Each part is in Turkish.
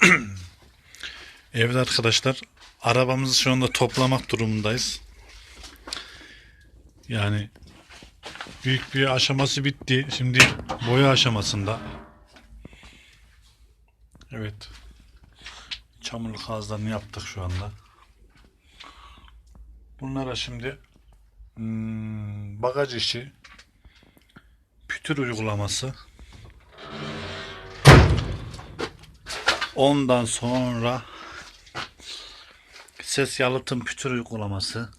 Evet arkadaşlar arabamızı şu anda toplamak durumundayız. Yani büyük bir aşaması bitti. Şimdi boya aşamasında. Evet. Çamurluk ağızlarını yaptık şu anda. Bunlara şimdi hmm, bagaj işi pütür uygulaması ondan sonra ses yalıtım pütür uygulaması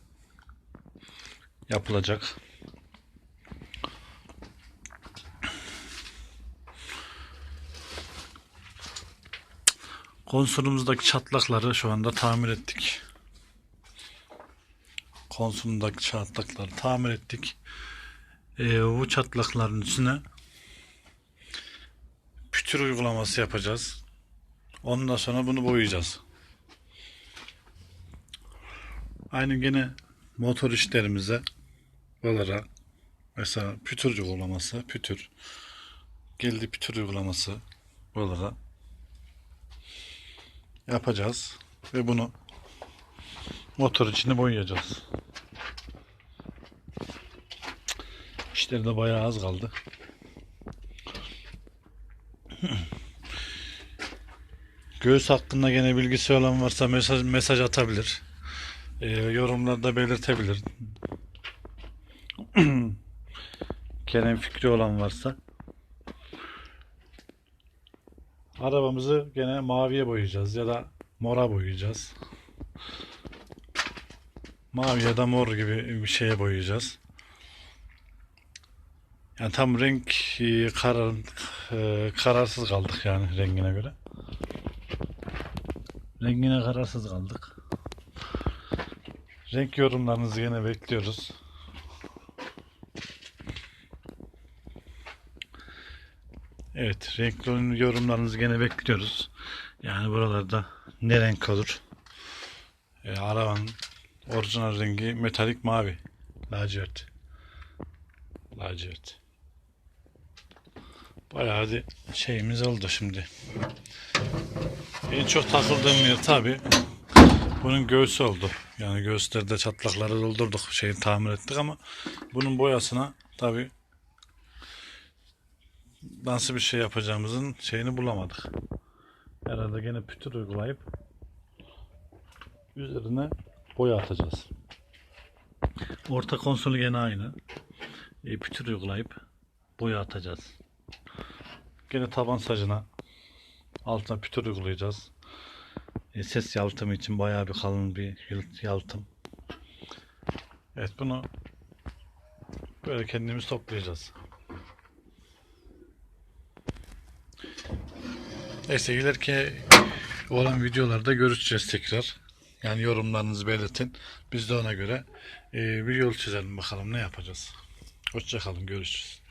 yapılacak. Konsolumuzdaki çatlakları şu anda tamir ettik. Konsolundaki çatlakları tamir ettik. Ee, bu çatlakların üstüne pütür uygulaması yapacağız. Ondan sonra bunu boyayacağız. Aynı gene motor işlerimize olarak mesela pütür uygulaması, pütür geldi pütür uygulaması olarak yapacağız ve bunu motor içine boyayacağız. İşleri de bayağı az kaldı. Göğüs hakkında gene bilgisi olan varsa mesaj mesaj atabilir. Ee, yorumlarda belirtebilir. Kerem fikri olan varsa. Arabamızı gene maviye boyayacağız ya da mora boyayacağız. Mavi ya da mor gibi bir şeye boyayacağız. Yani tam renk e, karar, e, kararsız kaldık yani rengine göre. Rengine kararsız kaldık. Renk yorumlarınızı yine bekliyoruz. Evet, renk yorumlarınızı gene bekliyoruz. Yani buralarda ne renk olur? E, arabanın orijinal rengi metalik mavi. Lacivert. Lacivert. Bayağı bir şeyimiz oldu şimdi. En çok takıldığım yer tabi bunun göğsü oldu. Yani göğüslerde çatlakları doldurduk, şeyi tamir ettik ama bunun boyasına tabi nasıl bir şey yapacağımızın şeyini bulamadık. Herhalde gene pütür uygulayıp üzerine boya atacağız. Orta konsolu gene aynı. E, pütür uygulayıp boya atacağız. Gene taban sacına altına pütür uygulayacağız. E, ses yalıtımı için bayağı bir kalın bir yalıtım. Evet bunu böyle kendimiz toplayacağız. Neyse ileriki olan videolarda görüşeceğiz tekrar. Yani yorumlarınızı belirtin. Biz de ona göre e, bir yol çizelim bakalım ne yapacağız. Hoşçakalın görüşürüz.